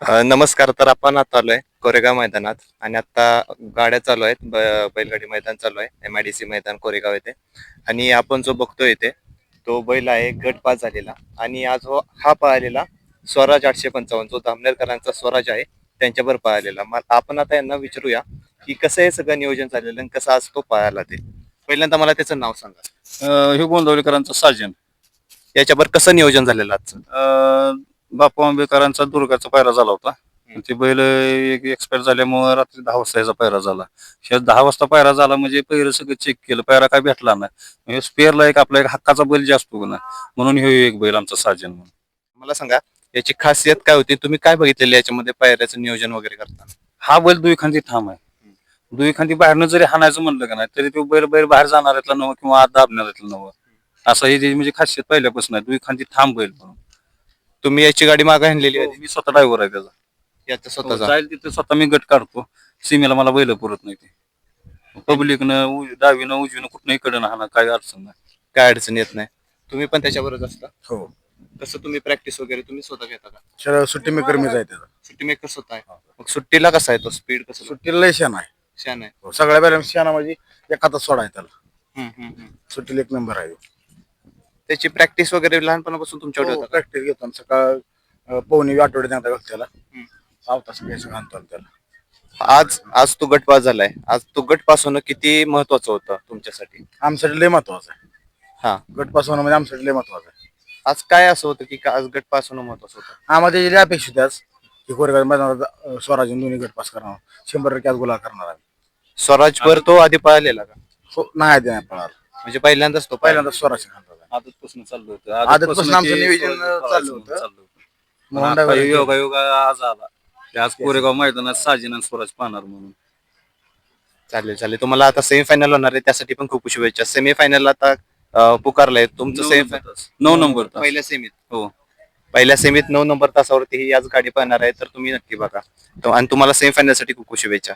अ, नमस्कार तर आपण आता आलोय कोरेगाव मैदानात आणि आता गाड्या चालू आहेत. ब- बैलगाडी मैदान चालू आहे. एम आय डी सी मैदान कोरेगाव येथे. आणि आपण जो बघतोय इथे तो बैल आहे गट पास झालेला. आणि आज हो- हा पळालेला स्वराज आठशे पंचावन्न. जो धामनेरकरांचा स्वराज आहे त्यांच्यावर पळालेला मग आपण आता यांना विचारूया की कसं हे सगळं नियोजन झालेलं आणि कसं आज तो पळाला ते पहिल्यांदा मला त्याचं नाव सांगा. अं, हे गोंदवलेकरांचा साजन. याच्यावर कसं नियोजन झालेलं आजचं? अं, बापू आंबेकरांचा दुर्गाचा पायरा झाला होता. ते बैल एक एक्सपायर झाल्यामुळे रात्री दहा वाजता याचा पायरा झाला. शे दहा वाजता पायरा झाला म्हणजे पहिलं सगळं चेक केलं पायरा काय भेटला नाही. स्पेअरला एक आपला एक हक्काचा बैल जे असतो ना म्हणून हे एक बैल आमचा साजन म्हणून. मला सांगा याची खासियत काय होती? तुम्ही काय बघितलेलं याच्यामध्ये पायऱ्याचं नियोजन वगैरे करताना? हा बैल दुई खांदी ठाम आहे. दुई खांदी बाहेरनं जरी हाणायचं म्हणलं का नाही तरी तो बैल बैल बाहेर जाणाऱ्यातला नवं किंवा आत दाबणाऱ्यातला नवं. असं हे म्हणजे खासियत पहिल्यापासून आहे दुई खांदी ठाम बैल म्हणून. तुम्ही याची गाडी मागे आणलेली होती मी स्वतः ड्रायव्हर आहे त्याचा. याचा स्वतःचा? जाईल तिथे स्वतः मी गट काढतो. सीमेला मला बैल पुरत नाही ते. पब्लिकनं उ- डावीनं उजवीनं कुठनंही कडनं हाना काही अडचण नाही. काय अडचण येत नाही. तुम्ही पण त्याच्याबरोबर असता? हो. तसं तुम्ही प्रॅक्टिस वगैरे तुम्ही स्वतः घेता का? शर सुट्टी मेकर मीच आहे त्याचा. सुट्टी मेकर स्वतः आहे? मग सुट्टीला कसा आहे तो? स्पीड कसं? सुट्टीला लय शान आहे. छान आहे. हो, सगळ्या बॅलन्स शाना म्हणजे एखादा सोडा आहे त्याला. हम्म, हम्म, हम्म. सुट्टीला एक नंबर आहे. त्याची प्रॅक्टिस वगैरे लहानपणापासून तुमच्याकडे होता का? प्रॅक्टिस घेतो आणि सकाळ अं, पावणे आठवड्यात एकदा घालतो त्याला. हम्म. घालतो आम्ही त्याला. आज आज तो गट पास झालाय. आज तो गट पास होणं किती महत्वाचं होतं तुमच्यासाठी? आमच्यासाठी लय महत्वाचं आहे. हा. गट पास होणं म्हणजे आमच्यासाठी लय महत्वाचं आहे. आज काय असं होतं की का- आज गट पास होणं महत्वाचं होतं? आम्हाला त्याची लय अपेक्षित आज की कोरेगाव मैदानात स्वराज दोन्ही गट पास करणार. शंभर टक्के आज गुलाल करणार आम्ही. स्वराज वर तो आधी पळालेला का? हो नाही आधी नाही पळाला. म्हणजे पहिल्यांदाच तो पहिल्यांदा पहिल्यांदा स्वराज घालतो. आदतपासून चाललं होतं. आमचं नियोजन होतं. आता योगा योगा आज आला. ते आज कोरेगाव मैदानात साजिन आणि स्वराज पाहणार म्हणून. चालेल चालेल. तुम्हाला आता सेमीफायनल होणार आहे त्यासाठी पण खूप शुभेच्छा. सेमीफायनल आता अं, पुकारलंय. तुमचं नऊ सेमी नंबर तास. नऊ नंबर तास. पहिल्या सेमीत हो. पहिल्या सेमीत नऊ नंबर तासावरती ही आज गाडी पाहणार आहे तर तुम्ही नक्की बघा. तो- आणि तुम्हाला सेमीफायनलसाठी खूप खूप शुभेच्छा.